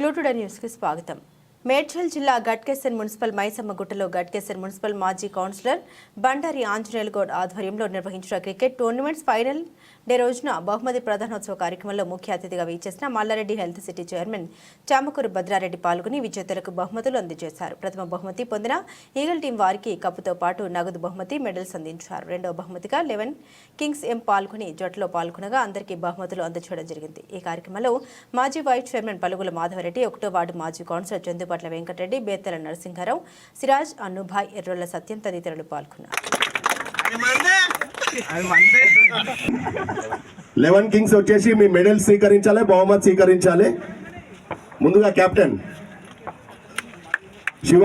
క్లూటుడ న్యూస్కి స్వాగతం. మేడ్చల్ జిల్లా గట్కేసర్ మున్సిపల్ మైసమ్మ గుట్టలో గట్కేసర్ మున్సిపల్ మాజీ కౌన్సిలర్ బండారి ఆంజనేయులగౌడ్ ఆధ్వర్యంలో నిర్వహించిన క్రికెట్ టోర్నమెంట్స్ ఫైనల్ డే రోజున బహుమతి ప్రధానోత్సవ కార్యక్రమంలో ముఖ్య అతిథిగా వీచేసిన Mallareddy health city chairman Chamakuru Bhadrareddy పాల్గొని విజేతలకు బహుమతులు అందజేశారు. ప్రథమ బహుమతి పొందిన ఈగల్ టీం వారికి కప్పుతో పాటు నగదు బహుమతి మెడల్స్ అందించారు. రెండవ బహుమతిగా లెవెన్ కింగ్స్ ఎం పాల్గొని జట్టులో పాల్గొనగా అందరికీ బహుమతులు అందజేయడం జరిగింది. ఈ కార్యక్రమంలో మాజీ వైస్ చైర్మన్ పలుగుల మాధవరెడ్డి ఒకటో వార్డు మాజీ కౌన్సిలర్ చందుపట్ల వెంకటరెడ్డి బేతల నరసింహారావు సిరాజ్ అన్నుభాయ్ ఎర్రోళ్ళ సత్యం తదితరులు పాల్గొన్నారు. లెవెన్ కింగ్స్ వచ్చేసి మీ మెడల్ స్వీకరించాలి బహుమతి స్వీకరించాలి. ముందుగా captain. Shiva.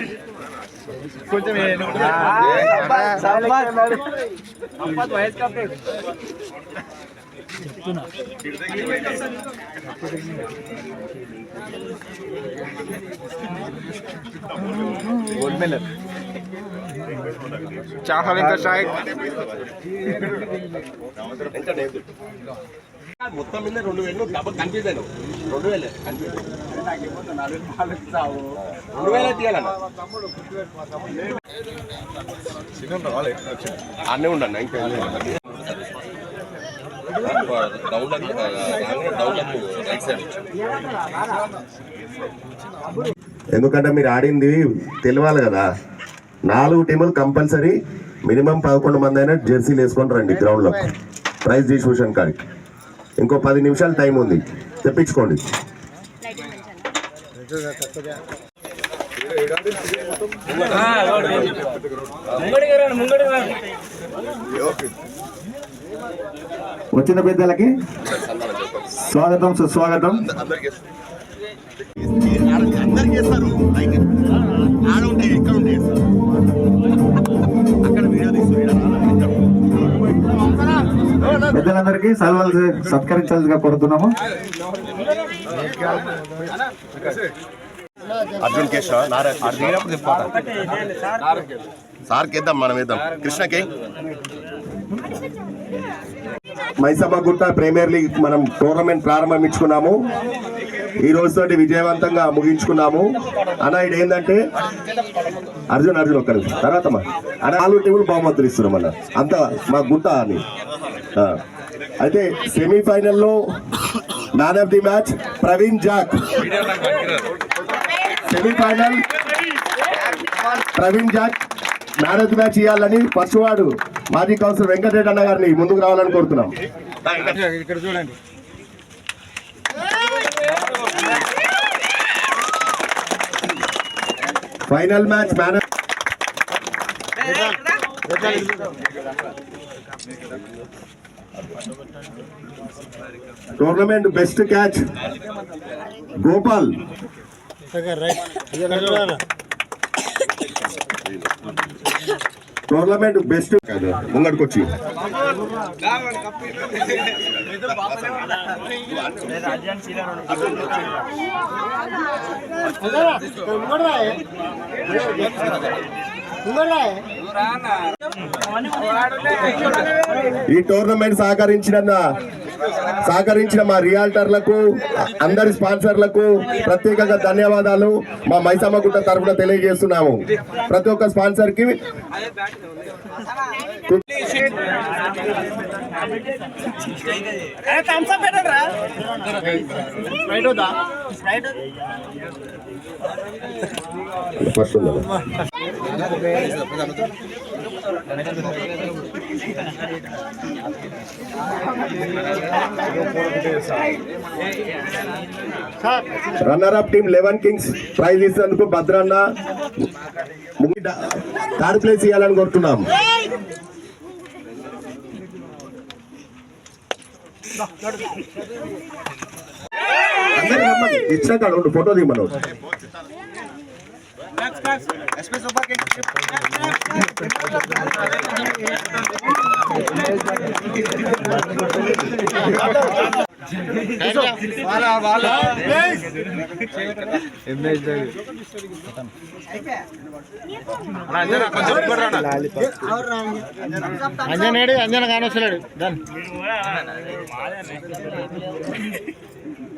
Escúchame. Zapat, zapat. Zapat, vayas café. Gold medal. Chahal ఇంకా స్ట్రైక్ మొత్తం మీద రెండు వేలు డబ్బు కన్ఫ్యూజ్ అయినావు. రెండు వేలే కన్ఫ్యూజ్ రెండు వేలే తీయాలన్న. అన్నీ ఉండండి ఇంకా ఎందుకంటే మీరు ఆడింది తెలియాలి కదా. నాలుగు టీములు కంపల్సరీ మినిమం పదకొండు మంది అయినా జెర్సీలు వేసుకొని రండి గ్రౌండ్లో ప్రైజ్ డిస్ట్రిబ్యూషన్ కాడికి. ఇంకో పది నిమిషాలు టైం ఉంది. తెప్పించుకోండి. వచ్చిన పెద్దలకి స్వాగతం సుస్వాగతం. అందరికీ ఆడ ఉంటే ఎక్కడ ఉంటే అక్కడ వీడియో పెద్దలందరికీ సల్వాలు సత్కరించాల్సిగా కోరుతున్నాము. అర్జున్ కేశవ నారాయణ. సార్కి వేద్దాం మనం వేద్దాం. కృష్ణకి మైసమ్మ గుట్ట ప్రీమియర్ లీగ్ మనం టోర్నమెంట్ ప్రారంభించుకున్నాము ఈ రోజుతోటి విజయవంతంగా ముగించుకున్నాము. అన్న ఇది ఏంటంటే అర్జున్ అర్జున్ ఒక్క నిమిషం తర్వాత అన్న నాలుగు టీములు బహుమతులు ఇస్తున్నాం అన్న. అంత మా గుట్ట అని. అయితే సెమీఫైనల్లో man of the match Praveen Jack. Semifinal Praveen Jack man of the match ఇవ్వాలని ఫస్ట్ వాడు మాజీ కౌన్సిలర్ వెంకటరెడ్డి అన్న గారిని ముందుకు రావాలని కోరుతున్నాం. ఇక్కడ చూడండి. Final match man tournament best catch Gopal tournament best ముంగడికొచ్చి ఈ టోర్నమెంట్ సహకరించిన సహకరించిన మా రియాల్టర్లకు అందరి స్పాన్సర్లకు ప్రత్యేకంగా ధన్యవాదాలు మా మైసమ్మ గుట్ట తరఫున తెలియజేస్తున్నాము. ప్రతి ఒక్క స్పాన్సర్కి first? Runner up team eleven kings prize ఇచ్చినందుకు భద్రన్న థర్డ్ ప్లేస్ ఇవ్వాలని కోరుతున్నాం. ఇచ్చాక ఫోటో దిగమను అంజనేడు అంజన కానొస్తలేడు దాన్ని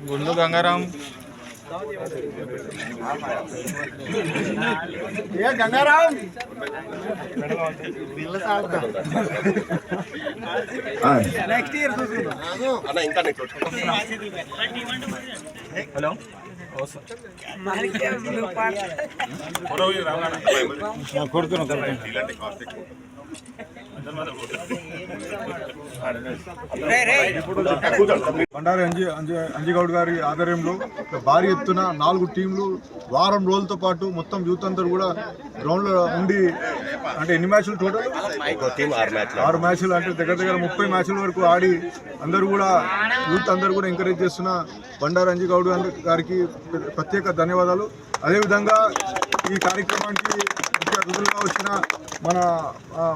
గులా గులా గుండు గంగారాం. ఏ గంగారాం? ఆ, నెక్స్ట్ ఇయర్ అన్న ఇంకా నెక్స్ట్ హలో? కొడుతున్నాం బండారి అంజి అంజి అంజిగౌడ్ గారి ఆధ్వర్యంలో భారీ ఎత్తున నాలుగు టీంలు వారం రోజులతో పాటు మొత్తం యూత్ అందరూ కూడా గ్రౌండ్లో ఉండి అంటే ఎన్ని మ్యాచ్లు టోటల్? ఆరు మ్యాచ్లు. అంటే దగ్గర దగ్గర ముప్పై మ్యాచ్ల వరకు ఆడి అందరూ కూడా యూత్ అందరూ కూడా ఎంకరేజ్ చేస్తున్న బండారు అంజిగౌడ్ గారికి ప్రత్యేక ధన్యవాదాలు. అదేవిధంగా ఈ కార్యక్రమానికి ముఖ్య వచ్చిన మన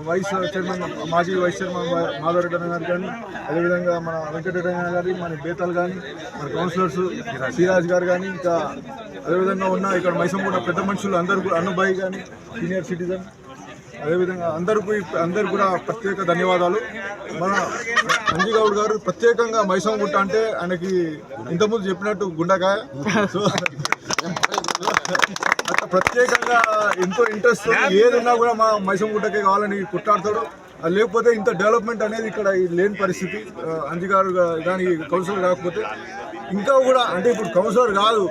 వైస్ చైర్మన్ మాజీ వైస్ చైర్మన్ మా- మాధవరెడ్డి గారు కానీ అదేవిధంగా మన వెంకటరెడ్డి గారి మన బేతాల్ కానీ మన కౌన్సిలర్స్ సిరాజ్ గారు కానీ ఇంకా అదేవిధంగా ఉన్న ఇక్కడ మైసంగూడ పెద్ద మనుషులు అందరూ కూడా కానీ సీనియర్ సిటిజన్ అదేవిధంగా అందరికీ అందరు కూడా ప్రత్యేక ధన్యవాదాలు. మన అంజిగౌడ్ గారు ప్రత్యేకంగా మైసంగుట్ట అంటే ఆయనకి ఇంతకుముందు చెప్పినట్టు గుండకాయ. సో ప్రత్యేకంగా ఎంతో ఇంట్రెస్ట్ ఏది ఉన్నా కూడా మా మైసంగుట్టకే కావాలని కుట్టాడతాడు అది లేకపోతే ఇంత డెవలప్మెంట్ అనేది ఇక్కడ ఈ లేని పరిస్థితి. అంజిగారు కానీ కౌన్సిలర్ కాకపోతే ఇంకా కూడా అంటే ఇప్పుడు కౌన్సిలర్ కాదు.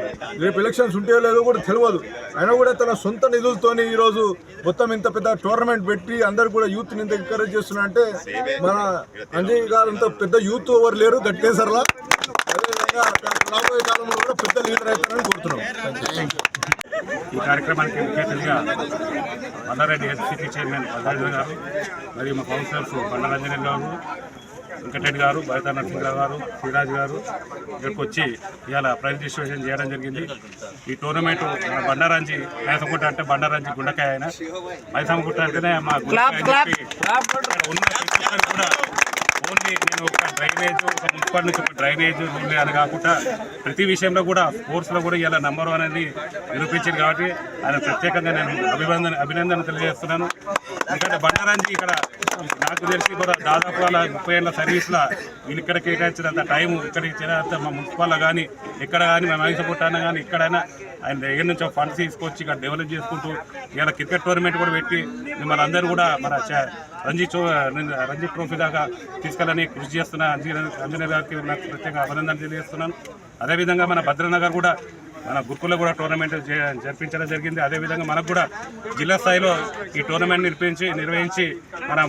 రేపు ఎలక్షన్స్ ఉంటే లేదో కూడా తెలియదు అయినా కూడా తన సొంత నిధులతోని ఈరోజు మొత్తం ఇంత పెద్ద టోర్నమెంట్ పెట్టి అందరు కూడా యూత్ ఇంత ఎంకరేజ్ చేస్తున్నా అంటే మన అంజయ్ గారు అంత పెద్ద యూత్ ఎవరు లేరు గట్టేసర్లా అదేవిధంగా రాబోయే కాలంలో కూడా పెద్ద లీడర్ అవుతారని కోరుతున్నాం. కార్యక్రమానికి ముఖ్య అతిథిగా మల్లారెడ్డి ఎస్సీపీ చైర్మన్ పద్మారాజు గారు మరియు మా కౌన్సిలర్స్ బండరంజన్ గారు వెంకటరెడ్డి గారు బయట నరసింహరావు గారు శ్రీరాజ్ గారు ఇక్కడికి వచ్చి ఇవాళ ప్రైజ్ డిస్ట్రిబ్యూషన్ చేయడం జరిగింది. ఈ టోర్నమెంట్ మన బండారాంజి మైసంగుట్ట అంటే బండారాంజి గుండకాయ ఆయన. మైసంగుట్ట అంటేనే మా గుండకాయ ఉన్న కూడా ఓన్లీ నేను ఒక డ్రైనేజ్ ఒక ముప్పటి నుంచి ఒక డ్రైనేజ్ ఓన్లీ అని కాకుండా ప్రతి విషయంలో కూడా స్పోర్ట్స్లో కూడా ఇలా నంబర్ వన్ అనేది నిరూపించింది కాబట్టి ఆయన ప్రత్యేకంగా నేను అభినందన అభినందన తెలియజేస్తున్నాను. ఎందుకంటే బండారాంజీ ఇక్కడ నాకు తెలిసి కూడా దాదాపు అలా ముప్పై ఏళ్ళ సర్వీస్లో వీళ్ళు ఇక్కడ కేటాయించినంత టైం ఇక్కడ ఇచ్చినంత మా మున్సిపాల్లో కానీ ఎక్కడ కానీ మేము మహిళ పుట్టాన కానీ ఎక్కడైనా ఆయన దగ్గర నుంచి ఫండ్స్ తీసుకొచ్చి ఇక్కడ డెవలప్ చేసుకుంటూ ఇలా క్రికెట్ టోర్నమెంట్ కూడా పెట్టి మిమ్మల్ని అందరూ కూడా మన రంజీ చో రంజీ ట్రోఫీ దాకా తీసుకెళ్ళని కృషి చేస్తున్న అంజనీ- అంజనేయ గారికి నాకు ప్రత్యేక అభినందనలు తెలియజేస్తున్నాను. అదేవిధంగా మన భద్రనగర్ కూడా మన గురుకుల కూడా టోర్నమెంట్ జరిపించడం జరిగింది. అదేవిధంగా మనకు కూడా జిల్లా స్థాయిలో ఈ టోర్నమెంట్ నిర్వహించి నిర్వహించి మన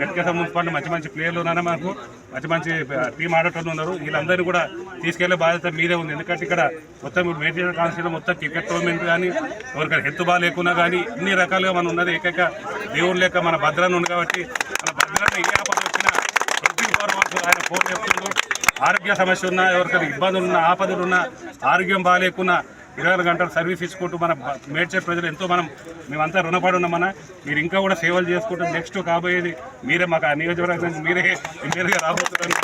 గట్టిగా మున్- మున్సిపాలిటీ మంచి మంచి ప్లేయర్లు ఉన్నారు మనకు మంచి మంచి టీం ఆడేటోళ్ళు ఉన్నారు. వీళ్ళందరినీ కూడా తీసుకెళ్ళే బాధ్యత మీదే ఉంది. ఎందుకంటే ఇక్కడ మొత్తం మేజర్ కాన్స్టిట్యూషన్ మొత్తం క్రికెట్ టోర్నమెంట్ కానీ ఎవరికైనా హెత్తు బాగా లేకున్నా కానీ ఇన్ని రకాలుగా మనం ఉన్నది ఏకైక దేవుడు లేక మన భద్రాన్ని ఉంది కాబట్టి మన భద్రాన్ని ఏ ఆపద వచ్చినా ట్వంటీ ఫోర్ అవర్స్ ఆయన ఫోన్ చెప్తుండ్రు ఆరోగ్య సమస్య ఉన్నా ఎవరికైనా ఇబ్బందులు ఉన్నా ఆపదలు ఉన్నా ఆరోగ్యం బాగాలేకున్నా ఇరవై గంటలు సర్వీస్ ఇచ్చుకుంటూ మన మేడ్చే ప్రజలు ఎంతో మనం మేమంతా రుణపడి ఉన్నామన్నా మీరు ఇంకా కూడా సేవలు చేసుకుంటూ నెక్స్ట్ కాబోయేది మీరే మాకు ఆ నియోజకవర్గం మీరే ఎమ్మెల్యేగా రాబోతున్నారు.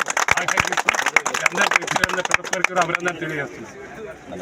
అందరికీ ప్రతి ఒక్కరికి కూడా అభినందన తెలియజేస్తున్నాను